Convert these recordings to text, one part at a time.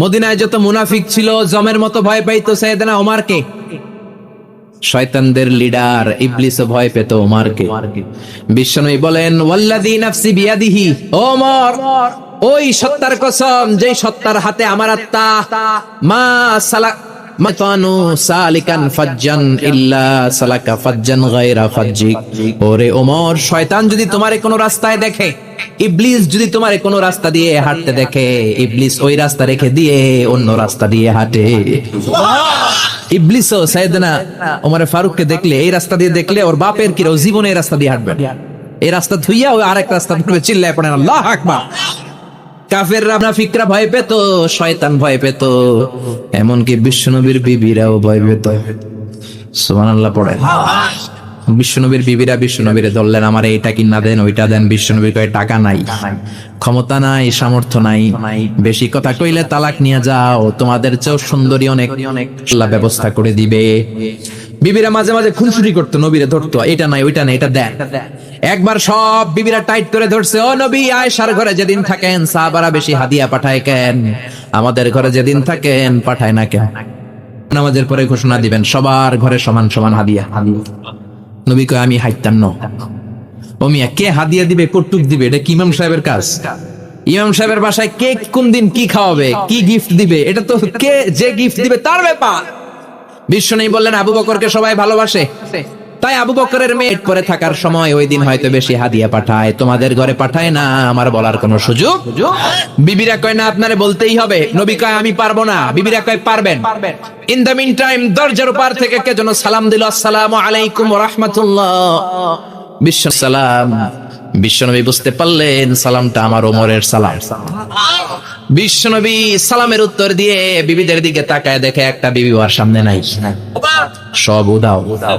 মদিনায় যত মুনাফিক ছিল, জমের মতো ভয় পাইতো সাইয়েদনা ওমারকে। শয়তানদের লিডার ইবলিস ভয় পেত ওমারকে। বিশ্বনবী বলেন, ওয়াল্লাযী নাফসি বিয়াদিহি ওমর, ওই সত্তার কসম, যেই সত্তার হাতে আমার আত্মা, মা সালা মাতানু সালিকান ফাজ্জান ইল্লা সালাকা ফাজ্জান গায়রা ফাজ্জিক ওরে ওমর, শয়তান যদি তোমারে কোনো রাস্তায় দেখে, ইবলিস যদি তোমারে কোনো রাস্তা দিয়ে হাঁটতে দেখে, ইবলিস ওই রাস্তা রেখে দিয়ে অন্য রাস্তা দিয়ে হাঁটে। ইবলিসও সাইয়েদনা ওমরে ফারুককে দেখলে, এই রাস্তা দিয়ে দেখলে ওর বাপের কি ও জীবনে এই রাস্তা দিয়ে হাঁটবে এই রাস্তা ধুইয়া ওই আরেক রাস্তা ধরবে, চিল্লায় পড়ে আল্লাহ আকবার। কাফের মুনাফিকরা ভয় পেত, শয়তান ভয় পেত। বিশ্বনবীর বিবিরাও ভয় পেত। সুবহানাল্লাহ পড়ে বিশ্বনবীর বিবিরা বিশ্বনবীরে আমার এইটা কিনা দেন, ওইটা দেন। বিশ্বনবীর কয়, টাকা নাই, ক্ষমতা নাই, সামর্থ্য নাই। বেশি কথা কইলে তালাক নিয়ে যাও, তোমাদের চেয়েও সুন্দরী অনেক অনেক ব্যবস্থা করে দিবে। বিবিরা মাঝে মাঝে খুনসুটি করতো, নবীরে ধরতো, এটা নাই, ওইটা নাই, এটা দেন। একবার সব বিবিরা টাইট করে ধরছে, ও নবী, আয়েশার ঘরে যেদিন থাকেন, সাহাবারা বেশি হাদিয়া পাঠায় কেন? আমাদের ঘরে যেদিন থাকেন, পাঠায় না কেন? নামাজের পরে ঘোষণা দিবেন, সবার ঘরে সমান সমান হাদিয়া। নবী কয়, আমি হাইতাম ন ও মিয়া, কে হাদিয়া দিবে কটুক দিবে? এটা কি ইমাম সাহেবের কাজ? ইমাম সাহেবের বাসায় কে কোন দিন কি খাওয়াবে, কি গিফট দিবে? এটা তো কে যে গিফট দিবে, তার ব্যাপার। বিশ্ব নেই বললেন, আবু বকরকে সবাই ভালোবাসে? তাই আবু বকরের মেয়ে করে থাকার সময় ওই দিন হয়তো বেশি হাদিয়া পাঠায়। তোমাদের ঘরে পাঠায় না, আমার বলার কোনো সুযোগ? বিবিরা কয়, না, আপনারে বলতেই হবে। নবী কয়, আমি পারব না। বিবিরা কয়, পারবেন। ইন দ্য মিন টাইম দরজার পার থেকে কে যেন সালাম দিল, আসসালামু আলাইকুম রাহমাতুল্লাহ। বিশ্ব সালাম। বিশ্বনবী বুঝতে পারলেন, সালামটা আমার ওমরের সালাম। বিশ্বনবী সালামের উত্তর দিয়ে বিবিদের দিকে তাকায় দেখে একটা বিবি সামনে নাই। সব উদাও উদাও।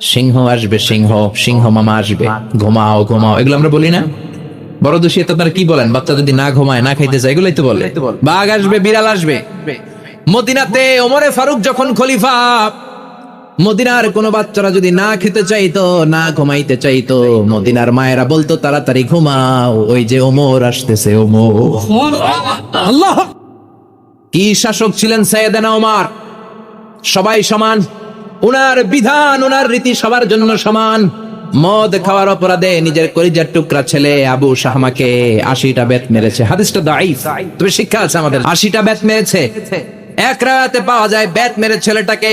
সিংহ আসবে সিংহ সিংহ মামা আসবে। ঘুমাও ঘুমাও। এগুলো আমরা বলি না? বড় দোষী তো আপনারা কি বলেন? বাচ্চা যদি না ঘুমায় না খাইতে চায় এগুলোই তো বলে। বাঘ আসবে বিড়াল আসবে। মদিনাতে ওমরে ফারুক যখন খলিফা মদিনার কোন বাচ্চারা যদি না খেতে চাইতো না ঘুমাইতে চাইতো মদিনার মায়েরা বলতো তাড়াতাড়ি ঘুমাও ওই যে ওমর আসতেছে ওমর। আল্লাহ! কি শাসক ছিলেন সৈয়দানা ওমর? সবাই সমান? উনার বিধান, উনার রীতি সবার জন্য সমান। মদ খাওয়ার অপরাধে নিজের করিজার টুকরা ছেলে আবু শাহমাকে আশিটা বেত মেরেছে। হাদিসটা দাইফ তুমি শিক্ষা আছে আমাদের। আশিটা বেত মেরেছে। এক রাতে পাওয়া যায় বেত মেরে ছেলেটাকে।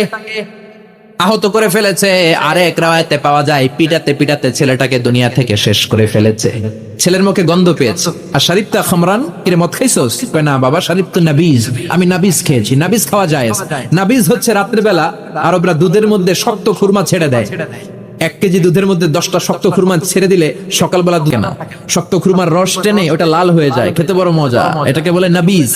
আহত করে ফেলেছে। আর এক রাওয়ায়তে পাওয়া যায়, পিটাতে পিটাতে ছেলেটাকে দুনিয়া থেকে শেষ করে ফেলেছে। ছেলের মুখে গন্ধ পেয়েছে। আর শরীফ তা খামরান, কিরে, মদ খাইছোস? না, বাবা, শরীফ তো নাবিজ। আমি নাবিজ খেয়েছি। নাবিজ খাওয়া যায়। নাবিজ হচ্ছে রাত্রিবেলা আরবরা দুধের মধ্যে শক্ত খুরমা ছেড়ে দেয়। এক কেজি দুধের মধ্যে দশটা শক্ত খুরমা ছেড়ে দিলে সকালবেলা দুধ না। শক্ত খুরমার রস টেনে ওটা লাল হয়ে যায়। খেতে বড় মজা। এটাকে বলে নাবিজ।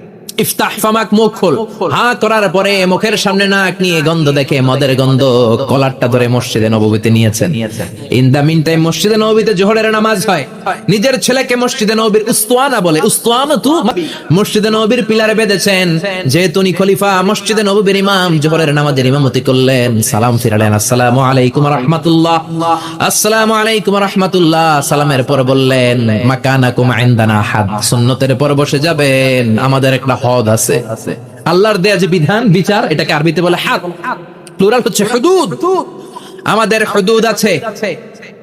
ইফতাহ ফামাক মুখ খোল। করার পরে মুখের সামনে নাক নিয়ে গন্ধ দেখে মদের গন্ধ কলারটা ধরে মসজিদে নিয়েছেন। ইন দা মিন টাইম মসজিদে জোহরের নামাজ হয়। নিজের ছেলেকে মসজিদে নববীর উস্তুয়ানা বলে। উস্তুয়ানা তু মসজিদে নববীর পিলারে বেঁধেছেন। যেহেতু উনি খলিফা, মসজিদে নববীর ইমাম, জোহরের নামাজের ইমামতি করলেন। সালাম ফিরালেন আসসালামু আলাইকুম রাহমাতুল্লাহ। আসসালামু আলাইকুম রাহমাতুল্লাহ। সালামের পর বললেন, মাকানাকুম ইনদানা হাদ সুন্নতের পর বসে যাবেন। আমাদের একটা হদ আছে। আল্লাহর দেয়া যে বিধান, বিচার, এটাকে আরবিতে বলে হাদ। প্লুরাল হচ্ছে হুদুদ। আমাদের হুদুদ আছে।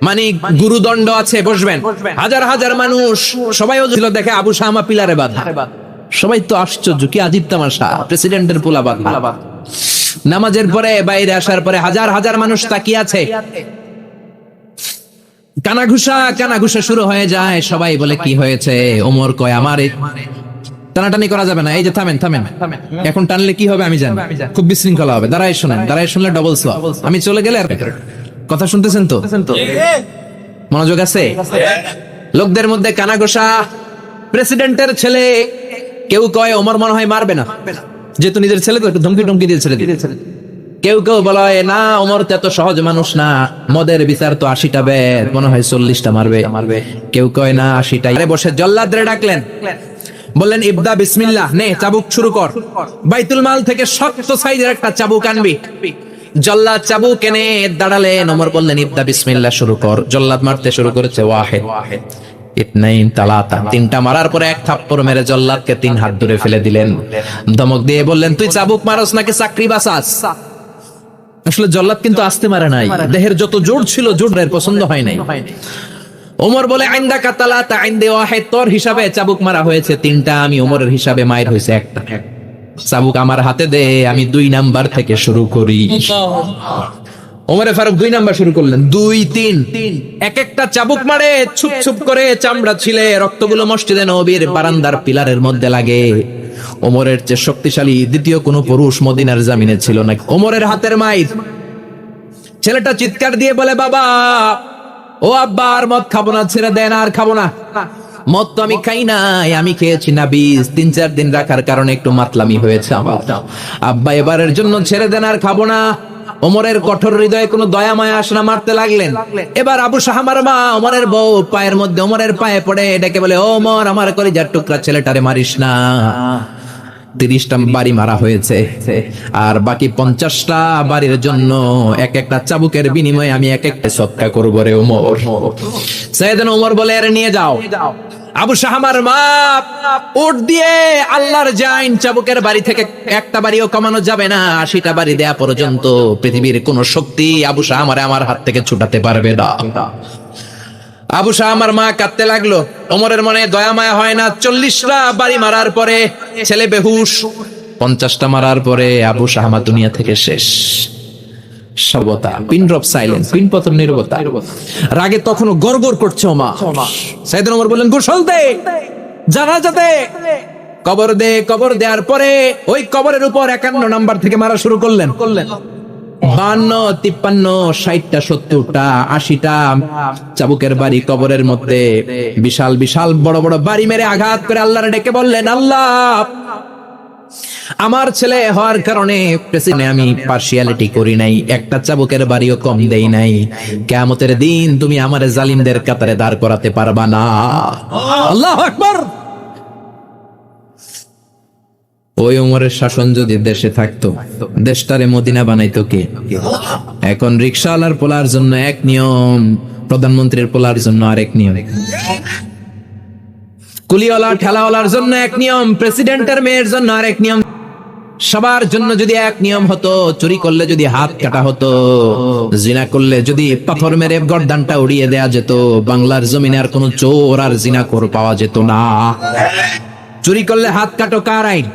মানে গুরুদণ্ড আছে, বসবেন। হাজার হাজার মানুষ, সবাই ছিল দেখে আবু শামা পিলারে বাধা। সবাই তো আশ্চর্য, কি আজীব তামাশা। প্রেসিডেন্টের পোলা বাধা। নামাজের পরে, বাইরে আসার পরে হাজার হাজার মানুষ তাকিয়ে আছে। কানাঘুষা কানাঘুষা শুরু হয়ে যায়। সবাই বলে, কি হয়েছে? ওমর কয় আমার? টানাটানি করা যাবে না। এই যে থামেন থামেন। এখন টানলে কি হবে আমি জানি। খুব বিশৃঙ্খলা হবে। দাঁড়াই শোনেন দাঁড়াই শুনলে ডবল সোয়া আমি চলে গেলে আর কথা শুনতেছেন তো? মনোযোগ আছে? লোকদের মধ্যে কানাঘোষা। প্রেসিডেন্টের ছেলে কেউ কয় ওমর মনে হয় মারবে না। যেহেতু নিজের ছেলে তো একটু ধমকি টমকি দিয়ে ছেড়ে দিয়ে কেউ কেউ বলা হয় না ওমর তো এত সহজ মানুষ না। মদের বিচার তো আশিটা বেদ। মনে হয় চল্লিশটা মারবে। মারবে। কেউ কয় না আশিটা বসে জল্লাদরে ডাকলেন। বললেন, ইবদা বিসমিল্লাহ, নে, চাবুক শুরু কর। বাইতুল মাল থেকে শক্ত সাইজের একটা চাবুক আনবি। জল্লাদ চাবুক এনে দাঁড়ালেন, ওমর বললেন, ইবদা বিসমিল্লাহ, শুরু কর। জল্লাদ মারতে শুরু করেছে ওয়াহেদ। তিনটা মারার পরে এক থাপ্পড় মেরে জল্লাদকে তিন হাত দূরে ফেলে দিলেন। ধমক দিয়ে বললেন, তুই চাবুক মারস নাকি চাকরি বাসাস আসলে জল্লাদ কিন্তু আসতে মারে নাই। দেহের যত জোর ছিল জোরের পছন্দ হয় নাই। ওমর বলে, আইন্দা কাতালা তা আইন্দে ওয়াহেদ। তোর হিসাবে চাবুক মারা হয়েছে তিনটা, আমি ওমরের হিসাবে মায়ের হয়েছে একটা। চাবুক আমার হাতে দে, আমি দুই নাম্বার থেকে শুরু করি। ওমরে ফারুক দুই নাম্বার শুরু করলেন। দুই, তিন। এক একটা চাবুক মারে, ছুপ ছুপ করে চামড়া ছিলে, রক্তগুলো মসজিদে নবীর বারান্দার পিলারের মধ্যে লাগে। ওমরের চেয়ে শক্তিশালী দ্বিতীয় কোনো পুরুষ মদিনার জামিনে ছিল না। ওমরের হাতের মাইর। ছেলেটা চিৎকার দিয়ে বলে, বাবা ও আব্বা, আর মদ খাব না, ছেড়ে দেন, আর খাব না। মদ তো আমি খাই নাই, আমি খেয়েছি না বীজ। তিন, চার দিন রাখার কারণে একটু মাতলামি হয়েছে আমার। আব্বা, এবারের জন্য ছেড়ে দেন, আর খাব না। ওমরের কঠোর হৃদয়ে কোনো দয়া, মায়া, আসনা মারতে লাগলেন। এবার আবু সাহামার মা, ওমরের বউ, পায়ের মধ্যে ওমরের পায়ে পড়ে, এটাকে বলে ওমর, আমার করে যার টুকরা ছেলেটারে মারিস না। তিরিশটা বাড়ি মারা হয়েছে। আর বাকি পঞ্চাশটা বাড়ির জন্য এক একটা চাবুকের বিনিময়ে আমি এক একটা সৎকা করব রে ওমর। সৈয়দন ওমর বলে এর নিয়ে যাও। আবু শাহামার মা উঠ দিয়ে আল্লাহর জাইন চাবুকের বাড়ি থেকে একটা বাড়িও কমানো যাবে না, আশিটা বাড়ি দেয়া পর্যন্ত পৃথিবীর কোন শক্তি আবু শাহামারে আমার হাত থেকে ছুটাতে পারবে না। আবু শাহ আমার মা কাঁদতে লাগল। ওমরের মনে দয়া মায়া হয় না। চল্লিশটা বাড়ি মারার পরে ছেলে বেহুশ। পঞ্চাশটা মারার পরে আবু শাহমা দুনিয়া থেকে শেষ। সবতা সাইলেন্স রাগে তখনও গড়গড় করছে ওমা। সাইদুল ওমর বললেন, গোসল দে জানা যাতে কবর দে, কবর দেওয়ার পরে ওই কবরের উপর একান্ন নাম্বার থেকে মারা শুরু করলেন করলেন। বান্ন, তিপ্পান্ন, ষাটটা, সত্তরটা, আশিটা চাবুকের বাড়ি কবরের মধ্যে বিশাল বিশাল বড় বড় বাড়ি মেরে আঘাত করে আল্লাহর ডেকে বললেন, আল্লাহ! আমার ছেলে হওয়ার কারণে আমি পার্সিয়ালিটি করি নাই, একটা চাবুকের বাড়িও কম দেই নাই। কেমতের দিন তুমি আমার জালিমদের কাতারে দাঁড় করাতে পারবা না। আল্লাহ আকবার! ওই উমরের শাসন যদি দেশে থাকতো, দেশটারে মদিনা বানাইতো কে? এখন রিক্সাওয়ালার পোলার জন্য এক নিয়ম, প্রধানমন্ত্রীর পোলার জন্য আরেক নিয়ম। কুলিওয়ালা, ঠেলাওয়ালার জন্য এক নিয়ম, প্রেসিডেন্টের মেয়ের জন্য আরেক নিয়ম। সবার জন্য যদি এক নিয়ম হতো, চুরি করলে যদি হাত কাটা হতো, জিনা করলে যদি পাথর মেরে গর্দানটা উড়িয়ে দেয়া যেত, বাংলার জমিনে আর কোনো চোর আর জিনা কর পাওয়া যেত না। চুরি করলে হাত কাটো কার আইন?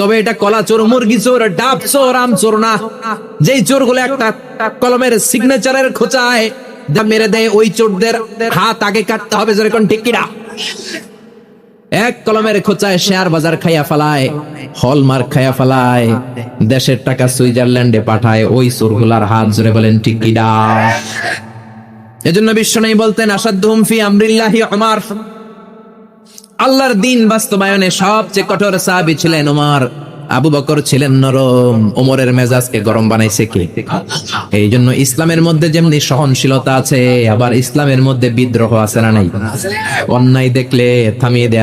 তবে এটা কলা চোর, মুরগি চোর, ডাব চোর, আম চোর না। যেই চোরগুলো একটা কলমের সিগনেচারের খোঁচায় মেরে দেয়, ওই চোরদের হাত আগে কাটতে হবে যেরকম কিনা এক কলমের খোঁচায় শেয়ার বাজার খাইয়া ফেলায়, হলমার্ক খাইয়া ফেলায়, দেশের টাকা সুইজারল্যান্ডে পাঠায়, ওই চোরগুলার হাত জোরে বলেন কিনা? এজন্য বিশ্ব নেই বলতেন আসাদুম ফি আমরিল্লাহি আমার আল্লাহর দিন বাস্তবায়নে সবচেয়ে কঠোর সাহাবি ছিলেন ওমর আবু বকর ছিলেন নরম। ওমরের মেজাজকে গরম বানাইছে কে? এই জন্য ইসলামের মধ্যে যেমনি সহনশীলতা আছে, আবার ইসলামের মধ্যে বিদ্রোহ আছে না নাই? অন্যায় দেখলে থামিয়ে দেয়া